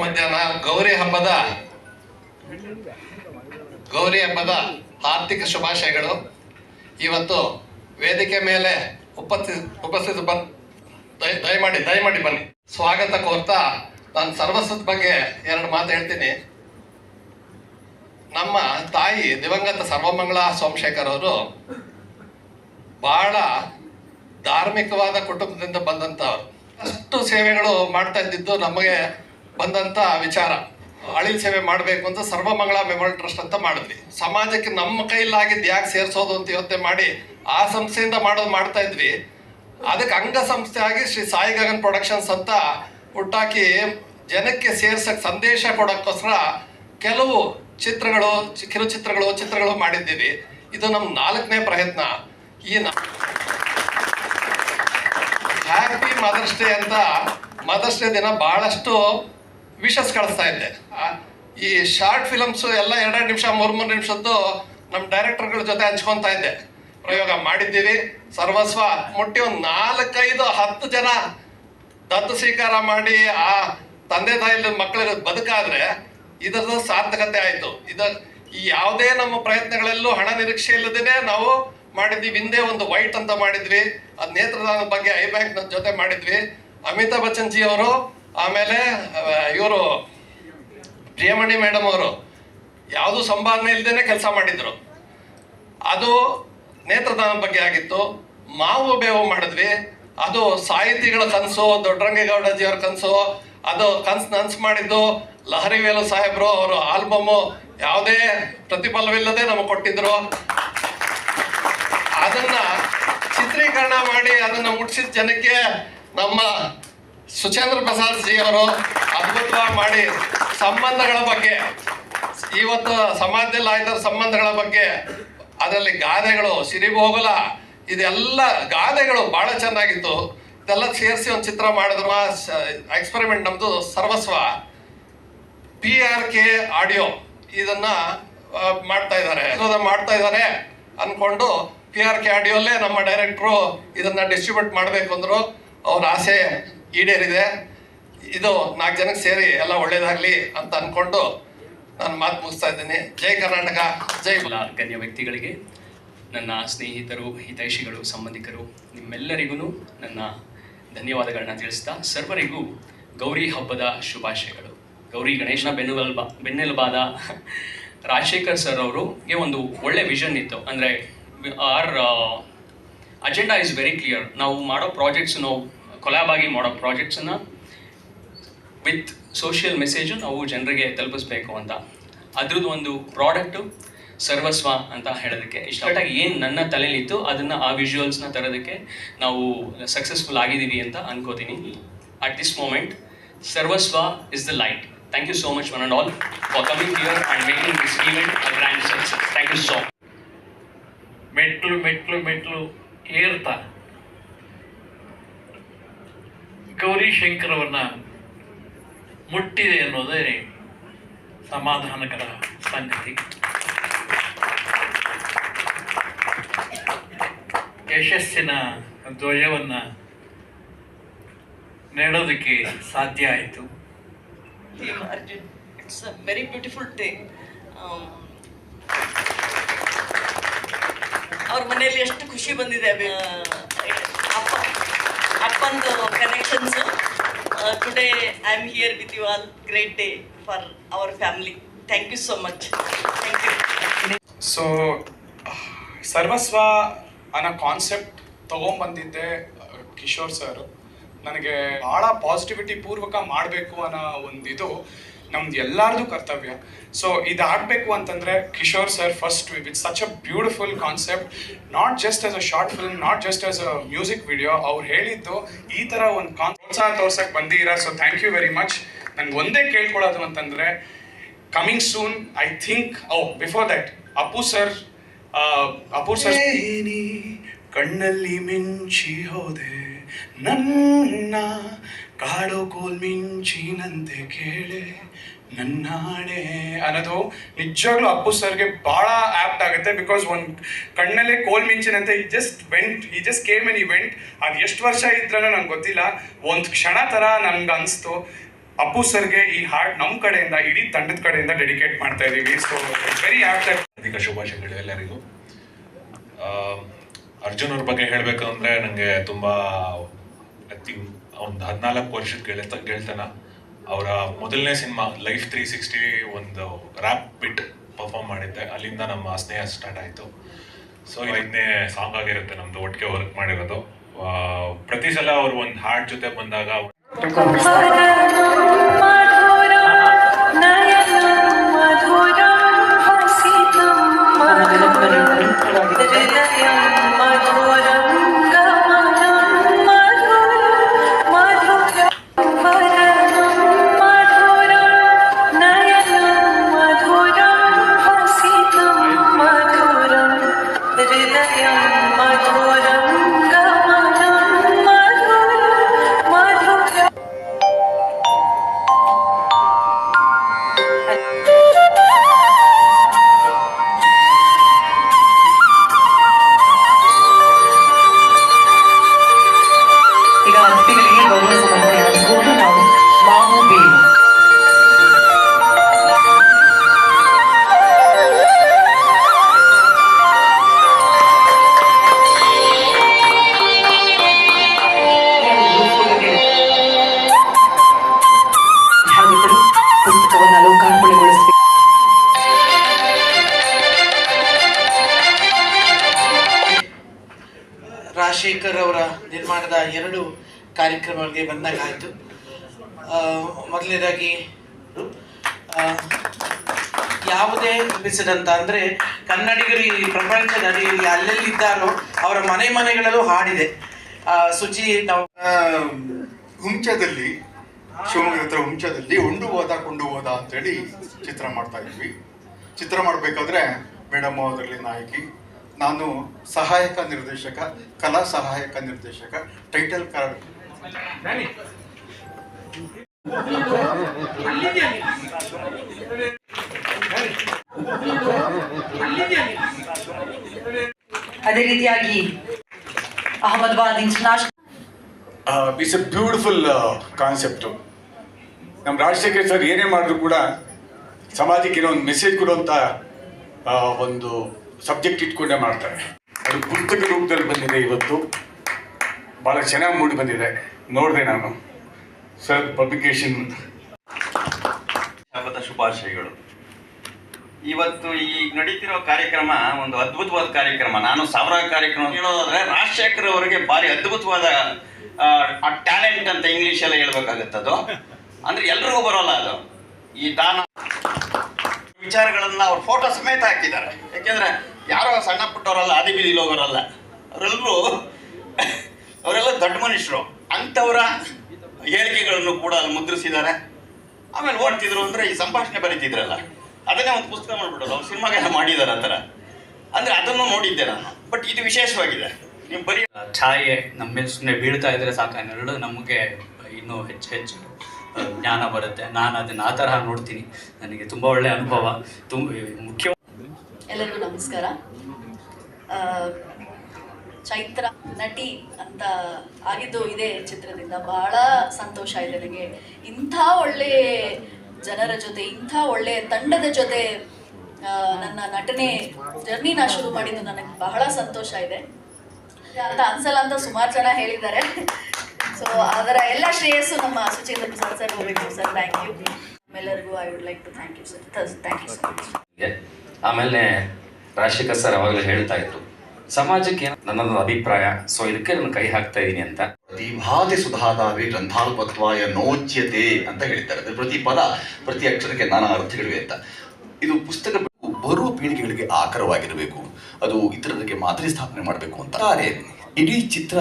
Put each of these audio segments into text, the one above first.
ಮಧ್ಯಾಹ್ನ ಗೌರಿ ಹಬ್ಬದ ಗೌರಿ ಹಬ್ಬದ ಆರ್ಥಿಕ ಶುಭಾಶಯಗಳು. ಇವತ್ತು ವೇದಿಕೆ ಮೇಲೆ ಉಪಸ್ಥಿತ ಉಪಸ್ಥಿತ ದಯ, ದಯಮಾಡಿ ದಯಮಾಡಿ ಬನ್ನಿ. ಸ್ವಾಗತ ಕೋರ್ತಾ ನಾನು ಸರ್ವಸ್ವದ ಬಗ್ಗೆ ಎರಡು ಮಾತು ಹೇಳ್ತೀನಿ. ನಮ್ಮ ತಾಯಿ ದಿವಂಗತ ಸರ್ವಮಂಗಳ ಸೋಮಶೇಖರ್ ಅವರು ಬಹಳ ಧಾರ್ಮಿಕವಾದ ಕುಟುಂಬದಿಂದ ಬಂದಂಥವ್ರು ಅಷ್ಟು ಸೇವೆಗಳು ಮಾಡ್ತಾ ಇದ್ದಿದ್ದು ನಮಗೆ ಬಂದಂತ ವಿಚಾರ. ಅಳಿಲ್ ಸೇವೆ ಮಾಡಬೇಕು ಅಂತ ಸರ್ವಮಂಗಳ ಮೆಮೋರಿಯಲ್ ಟ್ರಸ್ಟ್ ಅಂತ ಮಾಡಿದ್ವಿ. ಸಮಾಜಕ್ಕೆ ನಮ್ಮ ಕೈಲಾಗಿದ್ದು ಯಾಕೆ ಸೇರಿಸೋದು ಅಂತ ಯೋಚನೆ ಮಾಡಿ ಆ ಸಂಸ್ಥೆಯಿಂದ ಮಾಡೋದು ಮಾಡ್ತಾ ಇದ್ವಿ. ಅದಕ್ಕೆ ಅಂಗ ಸಂಸ್ಥೆ ಆಗಿ ಶ್ರೀ ಸಾಯಿ ಗಗನ್ ಪ್ರೊಡಕ್ಷನ್ಸ್ ಅಂತ ಹುಟ್ಟಾಕಿ ಜನಕ್ಕೆ ಸೇರ್ಸಕ್ ಸಂದೇಶ ಕೊಡೋಕ್ಕೋಸ್ಕರ ಕೆಲವು ಚಿತ್ರಗಳು ಕಿರುಚಿತ್ರಗಳು ಚಿತ್ರಗಳು ಮಾಡಿದ್ದೀವಿ. ಇದು ನಮ್ಮ ನಾಲ್ಕನೇ ಪ್ರಯತ್ನ. ಈ ಹ್ಯಾಪಿ ಮದರ್ಸ್ ಡೇ ಅಂತ ಮದರ್ಸ್ ಡೇ ದಿನ ಬಹಳಷ್ಟು ವಿಶಸ್ ಕಳಿಸ್ತಾ ಇದ್ದೆ. ಈ ಶಾರ್ಟ್ ಫಿಲಮ್ಸ್ ಎಲ್ಲ ಎರಡೆರಡು ನಿಮಿಷ, ಮೂರು ಮೂರು ನಿಮಿಷದ್ದು ನಮ್ಮ ಡೈರೆಕ್ಟರ್ಗಳ ಜೊತೆ ಹಂಚ್ಕೊತಾ ಇದ್ದೆ. ಪ್ರಯೋಗ ಮಾಡಿದ್ದೀವಿ. ಸರ್ವಸ್ವ ಮುಟ್ಟಿ ಒಂದು ನಾಲ್ಕೈದು ಹತ್ತು ಜನ ದತ್ತು ಸ್ವೀಕಾರ ಮಾಡಿ ಆ ತಂದೆ ತಾಯಿಲಿ ಮಕ್ಕಳಿಗೆ ಬದುಕಾದ್ರೆ ಇದರದ್ದು ಸಾರ್ಥಕತೆ ಆಯ್ತು. ಇದ ಈ ಯಾವುದೇ ನಮ್ಮ ಪ್ರಯತ್ನಗಳಲ್ಲೂ ಹಣ ನಿರೀಕ್ಷೆ ಇಲ್ಲದೇನೆ ನಾವು ಮಾಡಿದ್ವಿ ಹಿಂದೆ ಒಂದು ವೈಟ್ ಅಂತ ಮಾಡಿದ್ವಿ. ಅದ್ ನೇತ್ರದಾನದ ಬಗ್ಗೆ ಐ ಬ್ಯಾಂಕ್ ಜೊತೆ ಮಾಡಿದ್ವಿ. ಅಮಿತಾಬ್ ಬಚ್ಚನ್ ಜಿ ಅವರು ಆಮೇಲೆ ಇವರು ಪ್ರಿಯಮಣಿ ಮೇಡಮ್ ಅವರು ಯಾವುದು ಸಂಭಾವನೆ ಇಲ್ಲದೇ ಕೆಲಸ ಮಾಡಿದ್ರು. ಅದು ನೇತ್ರದಾನ ಬಗ್ಗೆ ಆಗಿತ್ತು. ಮಾವು ಬೇವು ಮಾಡಿದ್ವಿ. ಅದು ಸಾಹಿತಿಗಳ ಕನಸು, ದೊಡ್ಡರಂಗೇಗೌಡಜಿಯವ್ರ ಕನಸು, ಅದು ಕನ್ಸು ನನ್ಸು ಮಾಡಿದ್ದು. ಲಹರಿ ವೇಲು ಸಾಹೇಬ್ರು ಅವರು ಆಲ್ಬಮ್ಮು ಯಾವುದೇ ಪ್ರತಿಫಲವಿಲ್ಲದೆ ನಮಗೆ ಕೊಟ್ಟಿದ್ರು. ಅದನ್ನ ಚಿತ್ರೀಕರಣ ಮಾಡಿ ಅದನ್ನ ಮುಟ್ಸಿದ ಜನಕ್ಕೆ ನಮ್ಮ ಸುಚೇಂದ್ರ ಪ್ರಸಾದ್ ಜಿ ಅವರು ಅದ್ಭುತವಾಗಿ ಮಾಡಿ ಸಂಬಂಧಗಳ ಬಗ್ಗೆ, ಇವತ್ತು ಸಮಾಜದಲ್ಲಿ ಆಯ್ತ ಸಂಬಂಧಗಳ ಬಗ್ಗೆ, ಅದರಲ್ಲಿ ಗಾದೆಗಳು ಸಿರಿಭೋಗಲ ಇದೆಲ್ಲ ಗಾದೆಗಳು ಬಹಳ ಚೆನ್ನಾಗಿತ್ತು. ಇದೆಲ್ಲ ಸೇರಿಸಿ ಒಂದು ಚಿತ್ರ ಮಾಡಿದ್ರು ಎಕ್ಸ್ಪೆರಿಮೆಂಟ್ ನಮ್ದು ಸರ್ವಸ್ವ. ಪಿ ಆರ್ ಕೆ ಆಡಿಯೋ ಇದನ್ನ ಮಾಡ್ತಾ ಇದ್ದಾರೆ. ಮಾಡ್ತಾ ಇದ್ದಾರೆ ಅನ್ಕೊಂಡು ಪಿ ಆರ್ ಕೆ ಆಡಿಯೋಲ್ಲೇ ನಮ್ಮ ಡೈರೆಕ್ಟ್ರು ಇದನ್ನ ಡಿಸ್ಟ್ರಿಬ್ಯೂಟ್ ಮಾಡಬೇಕು ಅಂದ್ರು. ಅವ್ರ ಆಸೆ ಈಡೇರಿದೆ. ಇದು ನಾಲ್ಕು ಜನಕ್ಕೆ ಸೇರಿ ಎಲ್ಲ ಒಳ್ಳೇದಾಗ್ಲಿ ಅಂತ ಅನ್ಕೊಂಡು ನಾನು ಮಾತು ಮುಗಿಸ್ತಾ ಇದ್ದೀನಿ. ಜೈ ಕರ್ನಾಟಕ, ಜೈ ಗಣ್ಯ ವ್ಯಕ್ತಿಗಳಿಗೆ, ನನ್ನ ಸ್ನೇಹಿತರು, ಹಿತೈಷಿಗಳು, ಸಂಬಂಧಿಕರು ನಿಮ್ಮೆಲ್ಲರಿಗೂ ನನ್ನ ಧನ್ಯವಾದಗಳನ್ನ ತಿಳಿಸ್ತಾ ಸರ್ವರಿಗೂ ಗೌರಿ ಹಬ್ಬದ ಶುಭಾಶಯಗಳು. ಗೌರಿ ಗಣೇಶನ ಬೆನ್ನುಬಲ್ಬ, ಬೆನ್ನೆಲುಬಾದ ರಾಜಶೇಖರ್ ಸರ್ ಅವರಿಗೆ ಒಂದು ಒಳ್ಳೆ ವಿಷನ್ ಇತ್ತು. ಅಂದರೆ our agenda is very clear ನಾವು ಮಾಡೋ ಪ್ರಾಜೆಕ್ಟ್ಸ್ ನಾವು ಕೊಲ್ಯಾಬ್ ಆಗಿ ಮಾಡೋ ಪ್ರಾಜೆಕ್ಟ್ಸನ್ನ ವಿತ್ ಸೋಷಿಯಲ್ ಮೆಸೇಜು ನಾವು ಜನರಿಗೆ ತಲುಪಿಸ್ಬೇಕು ಅಂತ. ಅದ್ರದ್ದು ಒಂದು ಪ್ರಾಡಕ್ಟು ಸರ್ವಸ್ವ ಅಂತ ಹೇಳೋದಕ್ಕೆ ಇಷ್ಟಾಗಿ ಏನು ನನ್ನ ತಲೆಯಲ್ಲಿತ್ತು ಅದನ್ನು ಆ ವಿಜುವಲ್ಸ್ನ ತರೋದಕ್ಕೆ ನಾವು ಸಕ್ಸಸ್ಫುಲ್ ಆಗಿದ್ದೀವಿ ಅಂತ ಅನ್ಕೋತೀನಿ. At this moment Sarvaswa is the light thank you so much one and all for coming here and making this event a grand success thank you so ಮೆಟ್ಲು ಮೆಟ್ಲು ಮೆಟ್ಲು ಏರ್ತಾ. ಗೌರಿ ಶಂಕರವನ್ನ ಮುಟ್ಟಿದೆ ಅನ್ನೋದೇ ಸಮಾಧಾನಕರ ಸಂಗತಿ. ಯಶಸ್ಸಿನ ಧ್ವಜವನ್ನು ನೆಡೋದಕ್ಕೆ ಸಾಧ್ಯ ಆಯಿತು. It's a very beautiful. Um, ಅವ್ರ ಮನೆಯಲ್ಲಿ ಎಷ್ಟು ಖುಷಿ ಬಂದಿದೆ ಅಪ್ಪಂದು connections today I am here with you all great day for our family thank you so much thank you so Sarvaswa ಅನ್ನೋ ಕಾನ್ಸೆಪ್ಟ್ ತೊಗೊಂಬಂದಿದ್ದೆ ಕಿಶೋರ್ ಸರ್ ನನಗೆ ಭಾಳ ಪಾಸಿಟಿವಿಟಿ ಪೂರ್ವಕ ಮಾಡಬೇಕು ಅನ್ನೋ ಒಂದು ಇದು ನಮ್ದು ಎಲ್ಲರದು ಕರ್ತವ್ಯ. ಸೊ ಇದಾಗಬೇಕು ಅಂತಂದರೆ Kishore sir first with such a beautiful concept not just as a short film not just as a music video ಅವ್ರು ಹೇಳಿದ್ದು ಈ ಥರ ಒಂದು ಕಾನ್ ಪ್ರೋತ್ಸಾಹ ತೋರ್ಸಕ್ಕೆ ಬಂದಿದ್ದೀರಾ? So thank you very much ನಂಗೆ ಒಂದೇ ಕೇಳ್ಕೊಳ್ಳೋದು ಅಂತಂದರೆ coming soon I think oh before that Appu sir Appu sir ಕಣ್ಣಲ್ಲಿ ಮಿಂಚಿ ಹೋದೆ ನನ್ನ ಕಾಡೋ ಕೋಲ್ ಮಿಂಚಿನಂತೆ ಕೇಳೆ, ನನ್ನಾಣೆ ಅನ್ನೋದು ನಿಜವಾಗ್ಲೂ ಅಪ್ಪು ಸರ್ಗೆ ಭಾಳ ಆಪ್ಟ್ ಆಗುತ್ತೆ ಬಿಕಾಸ್ ಒಂದು ಕಣ್ಣಲ್ಲೇ ಕೋಲ್ ಮಿಂಚಿನಂತೆ he just went he just came in event ಅದು ಎಷ್ಟು ವರ್ಷ ಇದ್ರೂ ನಂಗೆ ಗೊತ್ತಿಲ್ಲ. ಒಂದು ಕ್ಷಣ ಥರ ನನ್ಗೆ ಅನಿಸ್ತು ಅಪ್ಪು ಸರ್ಗೆ ಈ ಹಾಡ್ ನಮ್ಮ ಕಡೆಯಿಂದ, ಇಡೀ ತಂಡದ ಕಡೆಯಿಂದ ಡೆಡಿಕೇಟ್ ಮಾಡ್ತಾ ಇದೀವಿ. ಸೊ ವೆರಿ ಅಧಿಕ ಶುಭಾಶಯಗಳು ಎಲ್ಲರಿಗೂ. ಅರ್ಜುನ್ ಅವ್ರ ಬಗ್ಗೆ ಹೇಳಬೇಕು ಅಂದರೆ ನನಗೆ ತುಂಬ ಒಂದು ಹದಿನಾಲ್ಕು ವರ್ಷದ ಗೆಳೆತ, ಗೆಳ್ತನ. ಅವರ ಮೊದಲನೇ ಸಿನಿಮಾ, ಲೈಫ್ ತ್ರೀ ಸಿಕ್ಸ್ಟಿ ಒಂದು ರ್ಯಾಪ್ ಬಿಟ್ ಪರ್ಫಾರ್ಮ್ ಮಾಡಿದ್ದೆ. ಅಲ್ಲಿಂದ ನಮ್ಮ ಸ್ನೇಹ ಸ್ಟಾರ್ಟ್ ಆಯಿತು. ಸೊ ಐದನೇ ಸಾಂಗ್ ಆಗಿರುತ್ತೆ ನಮ್ಮದು ಒಟ್ಟಿಗೆ ವರ್ಕ್ ಮಾಡಿರೋದು. ಪ್ರತಿ ಸಲ ಅವರು ಒಂದು ಹಾಡ್ ಜೊತೆ ಬಂದಾಗ ರಾಜಶೇಖರ್ ಅವರ ನಿರ್ಮಾಣದ ಎರಡು ಕಾರ್ಯಕ್ರಮಗಳಿಗೆ ಬಂದಾಗಾಯಿತು. ಮೊದಲನೇದಾಗಿ ಆ, ಯಾವುದೇ ಬಿಸಿದಂತ ಅಂದರೆ ಕನ್ನಡಿಗರು ಈ ಪ್ರಪಂಚದಲ್ಲಿ ಅಡಿಯಲ್ಲಿ ಅಲ್ಲೆಲ್ಲಿದ್ದಾರೋ ಅವರ ಮನೆ ಮನೆಗಳಲ್ಲೂ ಹಾಡಿದೆ. ಆ, ಸುಚಿ ನಾವು ಹುಂಚದಲ್ಲಿ ಶಿವಮೊಗ್ಗ ಹತ್ರ ಹುಂಚದಲ್ಲಿ ಉಂಡು ಹೋದ ಕೊಂಡು ಹೋದ ಅಂತೇಳಿ ಚಿತ್ರ ಮಾಡ್ತಾ ಇದ್ವಿ. ಚಿತ್ರ ಮಾಡಬೇಕಾದ್ರೆ ಮೇಡಮ್ ಅದರಲ್ಲಿ ನಾಯಕಿ ನಾನು ಸಹಾಯಕ ನಿರ್ದೇಶಕ ಕಲಾ ಸಹಾಯಕ ನಿರ್ದೇಶಕ ಟೈಟಲ್ ಕಾರ್ಡ್ ಅದೇ ರೀತಿಯಾಗಿ Ahmedabad international it's a beautiful concept ನಮ್ಮ ರಾಜಶೇಖರ್ ಸರ್ ಏನೇ ಮಾಡಿದ್ರು ಕೂಡ ಸಮಾಜಕ್ಕೆ ಏನೋ ಒಂದು ಮೆಸೇಜ್ ಕೊಡುವಂಥ ಒಂದು ಸಬ್ಜೆಕ್ಟ್ ಇಟ್ಕೊಂಡೇ ಮಾಡ್ತಾರೆ. ಅದು ಪುಸ್ತಕ ರೂಪದಲ್ಲಿ ಬಂದಿದೆ ಇವತ್ತು. ಭಾಳ ಚೆನ್ನಾಗಿ ಮೂಡಿ ಬಂದಿದೆ. ನೋಡಿದೆ ನಾನು. ಸರ್ ಪಬ್ಲಿಕೇಶನ್ ಸ್ವಾಗತ ಶುಭಾಶಯಗಳು. ಇವತ್ತು ಈ ನಡೀತಿರೋ ಕಾರ್ಯಕ್ರಮ ಒಂದು ಅದ್ಭುತವಾದ ಕಾರ್ಯಕ್ರಮ. ನಾನು ಸಾವಿರಾರು ಕಾರ್ಯಕ್ರಮ ಹೇಳೋದಾದ್ರೆ ರಾಜಶೇಖರ್ ಅವರಿಗೆ ಭಾರಿ ಅದ್ಭುತವಾದ ಟ್ಯಾಲೆಂಟ್ ಅಂತ ಇಂಗ್ಲಿಷ್ ಎಲ್ಲ ಹೇಳ್ಬೇಕಾಗತ್ತೆ ಅದು ಅಂದ್ರೆ ಎಲ್ರಿಗೂ ಬರೋಲ್ಲ ಅದು. ಈ ದಾನ ವಿಚಾರಗಳನ್ನ ಅವ್ರ ಫೋಟೋ ಸಮೇತ ಹಾಕಿದ್ದಾರೆ. ಯಾಕೆಂದ್ರೆ ಯಾರೋ ಸಣ್ಣ ಪುಟ್ಟವರಲ್ಲ ಆದಿ ಬೀದಿಲಿ ಹೋಗೋರಲ್ಲ. ಅವರೆಲ್ಲರೂ ಅವರೆಲ್ಲ ದೊಡ್ಡ ಮನುಷ್ಯರು. ಅಂಥವರ ಹೇಳಿಕೆಗಳನ್ನು ಕೂಡ ಅಲ್ಲಿ ಮುದ್ರಿಸಿದ್ದಾರೆ. ಆಮೇಲೆ ಓಡ್ತಿದ್ರು ಅಂದ್ರೆ ಈ ಸಂಭಾಷಣೆ ಬರೀತಿದ್ರಲ್ಲ. ಅದನ್ನೇ ಒಂದು ಪುಸ್ತಕ ಮಾಡಿಬಿಡೋದು. ಅವ್ರು ಸಿನಿಮಾಗೆಲ್ಲ ಮಾಡಿದ್ದಾರೆ ಆ ಥರ. ಅಂದ್ರೆ ಅದನ್ನು ನೋಡಿದ್ದೆ ನಾನು. ಬಟ್ ಇದು ವಿಶೇಷವಾಗಿದೆ. ನೀವು ಬರೀ ಛಾಯೆ ನಮ್ಮ ಮೇಲೆ ಸುಮ್ಮನೆ ಬೀಳ್ತಾ ಇದ್ರೆ ಸಾಕು ಅನ್ನೆರಡು ನಮಗೆ ಇನ್ನೂ ಹೆಚ್ಚು ಹೆಚ್ಚು ಜ್ಞಾನ ಬರುತ್ತೆ. ನಾನು ಅದನ್ನು ಆ ತರಹ ನೋಡ್ತೀನಿ. ನನಗೆ ತುಂಬ ಒಳ್ಳೆಯ ಅನುಭವ. ತುಂಬ ಮುಖ್ಯ ಎಲ್ಲರಿಗೂ ನಮಸ್ಕಾರ. ಚೈತ್ರ ನಟಿ ಅಂತ ಆಗಿದ್ದು ಇದೆ ಚಿತ್ರದಿಂದ ಬಹಳ ಸಂತೋಷ ಇದೆ ನನಗೆ. ಇಂಥ ಒಳ್ಳೆ ಜನರ ಜೊತೆ, ಇಂಥ ಒಳ್ಳೆ ತಂಡದ ಜೊತೆ ನನ್ನ ನಟನೆ ಜರ್ನಿನ ಶುರು ಮಾಡಿದ್ದು ನನಗೆ ಬಹಳ ಸಂತೋಷ ಇದೆ. ಅಂತ ಅನ್ಸಲ್ಲ ಅಂತ ಸುಮಾರು ಜನ ಹೇಳಿದ್ದಾರೆ. ಸೊ ಅದರ ಎಲ್ಲ ಶ್ರೇಯಸ್ಸು ನಮ್ಮ ಸುಚೇಂದ್ರ ಪ್ರಸಾದ್ ಸರ್ ಹೋಗ್ಬೇಕು ಸರ್. ಥ್ಯಾಂಕ್ ಯು ಎಲ್ಲರಿಗೂ I would like to thank you sir thank you sir. ಆಮೇಲೆ ರಾಜಶೇಖರ್ ಸರ್ ಅವಾಗಲೇ ಹೇಳ್ತಾ ಇದ್ರು, ಸಮಾಜಕ್ಕೆ ನನ್ನೊಂದು ಅಭಿಪ್ರಾಯ, ಸೊ ಇದಕ್ಕೆ ನಾನು ಕೈ ಹಾಕ್ತಾ ಇದ್ದೀನಿ ಅಂತ. ಪ್ರತಿಭಾತಿ ಸುಧಾದಾವಿ ಗ್ರಂಥಾನುಪತ್ವಾಯ ನೋಚ್ಯತೆ ಅಂತ ಹೇಳ್ತಾರೆ ಪ್ರತಿ ಪದ ಪ್ರತಿ ಅಕ್ಷರಕ್ಕೆ ನಾನಾ ಅರ್ಥಗಳಿವೆ ಅಂತ. ಇದು ಪುಸ್ತಕ ಬರುವ ಪೀಳಿಗೆಗಳಿಗೆ ಆಕರವಾಗಿರಬೇಕು. ಅದು ಇತರರಿಗೆ ಮಾದರಿ ಸ್ಥಾಪನೆ ಮಾಡಬೇಕು ಅಂತ. ಇಡೀ ಚಿತ್ರ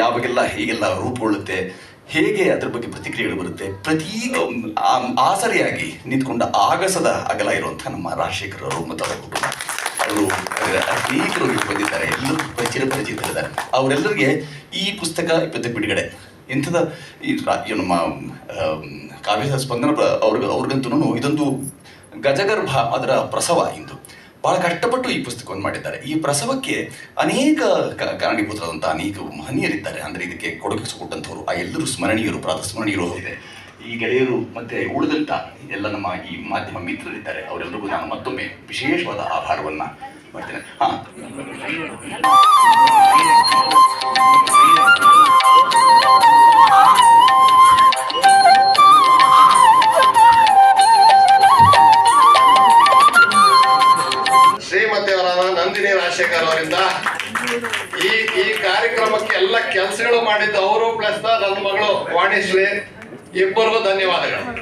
ಯಾವಾಗೆಲ್ಲ ಹೇಗೆಲ್ಲ ರೂಪುಗೊಳ್ಳುತ್ತೆ ಹೇಗೆ ಅದ್ರ ಬಗ್ಗೆ ಪ್ರತಿಕ್ರಿಯೆಗಳು ಬರುತ್ತೆ? ಪ್ರತಿ ಆಸರೆಯಾಗಿ ನಿಂತ್ಕೊಂಡ ಆಗಸದ ಅಗಲ ಇರುವಂತಹ ನಮ್ಮ ರಾಜಶೇಖರ್ ಅವರು ಮತ್ತು ಅವರ ಕುಟುಂಬ. ಅವರು ಅನೇಕರು ಬಂದಿದ್ದಾರೆ. ಎಲ್ಲರೂ ಚಿರಪರಿಚಿತರಿದ್ದಾರೆ ಅವರೆಲ್ಲರಿಗೆ ಈ ಪುಸ್ತಕ ಇಪ್ಪತ್ತು ಬಿಡುಗಡೆ. ಇಂಥದ ಈ ನಮ್ಮ ಕಾವ್ಯದ ಕಾವ್ಯ ಸ್ಪಂದನ ಅವ್ರಿಗೆ ಅವ್ರಿಗಂತೂ ಇದೊಂದು ಗಜಗರ್ಭ ಅದರ ಪ್ರಸವ ಇಂದು. ಬಹಳ ಕಷ್ಟಪಟ್ಟು ಈ ಪುಸ್ತಕವನ್ನು ಮಾಡಿದ್ದಾರೆ. ಈ ಪ್ರಸವಕ್ಕೆ ಅನೇಕ ಕಾರಣೀಭೂತರಾದಂತಹ ಅನೇಕ ಮಹನೀಯರಿದ್ದಾರೆ. ಅಂದರೆ ಇದಕ್ಕೆ ಕೊಡುಗೆ ಆ ಎಲ್ಲರೂ ಸ್ಮರಣೀಯರು, ಪ್ರಾತಸ್ಮರಣೀಯರು ಇದೆ ಈ ಗೆಳೆಯರು ಮತ್ತೆ ಉಳಿದಂತ ಎಲ್ಲ ನಮ್ಮ ಈ ಮಾಧ್ಯಮ ಮಿತ್ರರಿದ್ದಾರೆ. ಅವರೆಲ್ಲರಿಗೂ ನಾನು ಮತ್ತೊಮ್ಮೆ ವಿಶೇಷವಾದ ಆಭಾರವನ್ನ ಮಾಡ್ತೇನೆ. ಹಾ. ಮಾಡಿದ್ದು ಅವರು ಪ್ಲಸ್ ನನ್ನ ಮಗಳು ವಾಣಿಶ್ರೀ ಇಬ್ಬರಿಗೂ ಧನ್ಯವಾದಗಳು.